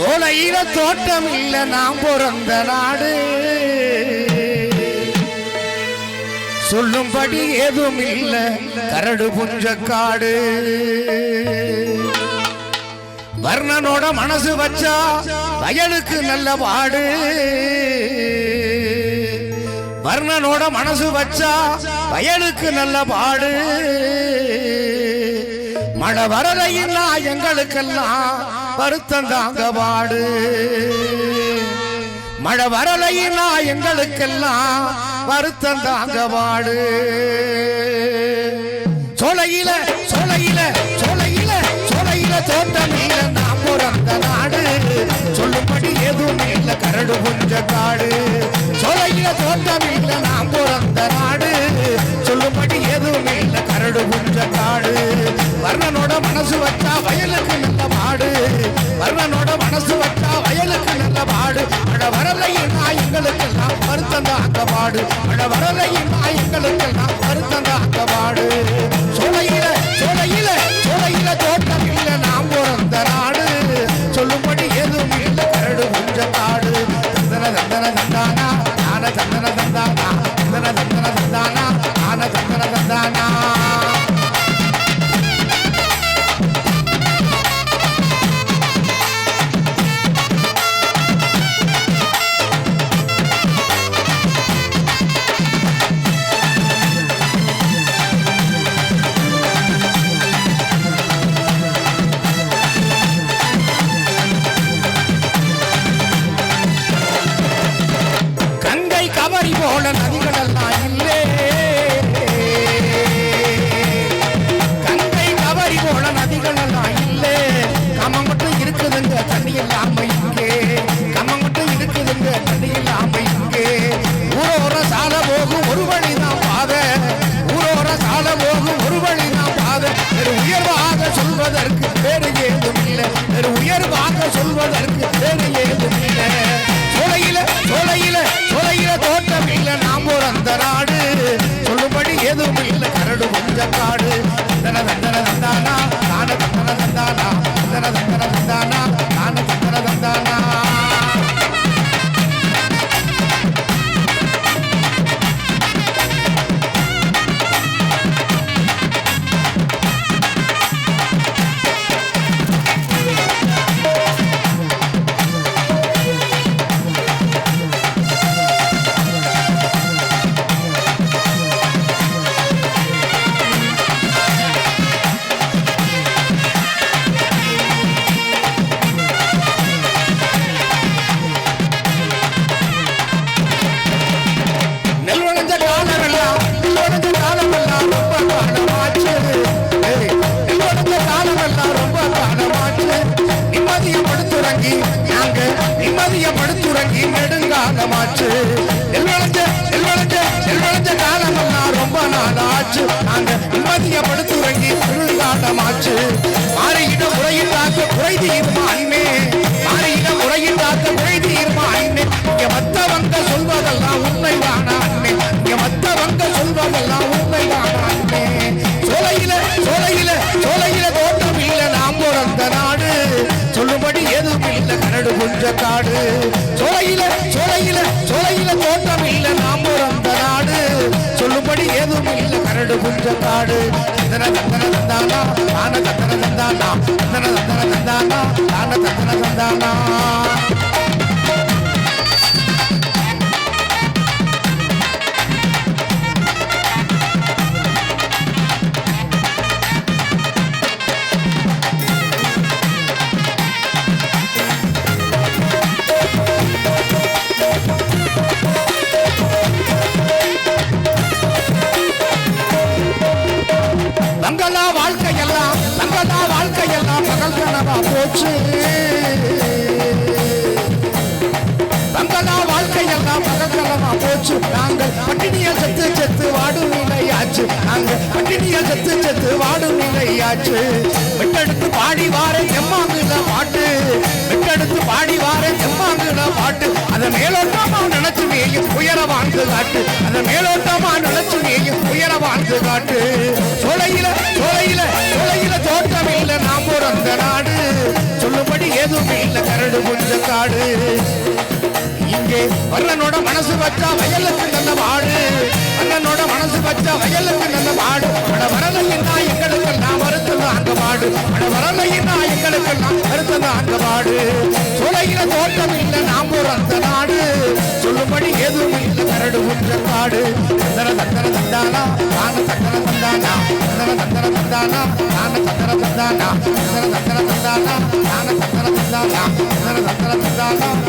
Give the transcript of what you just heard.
சோலையில தோட்டம் இல்ல நாம் பிறந்த நாடு. சொல்லும்படி ஏதும் இல்ல கரடு புஞ்ச காடு. வர்ணனோட மனசு வச்சா வயலுக்கு நல்ல பாடு. வர்ணனோட மனசு வச்சா வயலுக்கு நல்ல பாடு. மழை வரலையில்லா எங்களுக்கெல்லாம் வருத்தம் தாங்க பாடு. மழை வரலையினா எங்களுக்கெல்லாம் வருத்தம் தாங்க பாடு. சொலையில சொலையில சொலையில சொலையில தோட்டம் எங்களுக்கெல்லாம் வருத்தம் தாங்க பாடு. மழை வரலையின்னா உயர்வாக நெடுங்காலமாச்சு நெல் விளைஞ்ச நெல் விளைஞ்ச நெல் விளைஞ்ச காலமெல்லாம் ரொம்ப நாளாச்சு. நாங்க நிம்மதியை படுத்துறங்கி திருவிழாட்டமாச்சு மாறியிட உரையில் தாக்க குறை தீர்மா அண்ணே மாறியிட முறையில் தாக்க குறை தீர்மா அண்ணே இங்க வந்த சொல்வதெல்லாம் உண்மைதான அண்ணே இங்க வந்த சொல்வதெல்லாம் உண்மைதான அண்ணே சோலையில சோலையில சோலையில தோட்டம் இல்ல நாம் பிறந்த நாடு. சொல்லும்படி எதுவும் இல்ல கரடு கொஞ்ச காடு. சோலையில அப்படி எதுவும் இல்ல. கரடு கொஞ்ச காடு. தந்தன தந்தன தந்தானா? தான தந்தன தந்தானா? தந்தன தந்தானா தான தந்தானா? தங்களா வாழ்க்கையெல்லாம் தங்களா வாழ்க்கையெல்லாம் பகல் கனவா போச்சு. தங்களா வாழ்க்கையெல்லாம் பகல் கனவா போச்சு. நாங்கள் பட்டினிய செத்து செத்து வாடும் நிலையாச்சு. நாங்கள் பட்டினிய செத்து செத்து வாடும் நிலையாச்சு. விட்டெடுத்து பாடி வார எம்மாங்குல பாட்டு. விட்டெடுத்து பாடி வார எம்மாங்குல பாட்டு. அதை மேலோட்டம் காட்டு. அந்த மேலோட்டமா நினைச்சு நீயும் உயர வாழ்ந்து காட்டு. சோலையில சோலையில சோலையில தோட்டம் இல்ல நாம் பிறந்த நாடு. சொல்லும்படி எதுவும் இல்ல கரடு புஞ்ச காடு. இங்கே வர்ணனோட மனசு வச்சா வயலுக்கு நல்ல பாடு அண்ணனோட மனசு வச்சா வயலுக்கு நல்ல பாடு அட வரலையின்னா எங்களுக்கு நான் வருத்தம் அங்க பாடு அட வரலையின்னா எங்களுக்கு நான் வருத்தம் அங்க பாடு சோலையில தோட்டம் இல்ல நாம் அந்த கரடு புஞ்ச காடு தந்தன தந்தன தந்தானா தான தந்தன தந்தானா தந்தன தந்தன தந்தானா தான தந்தன தந்தானா தந்தன தந்தன தந்தானா தான தந்தன தந்தானா தந்தன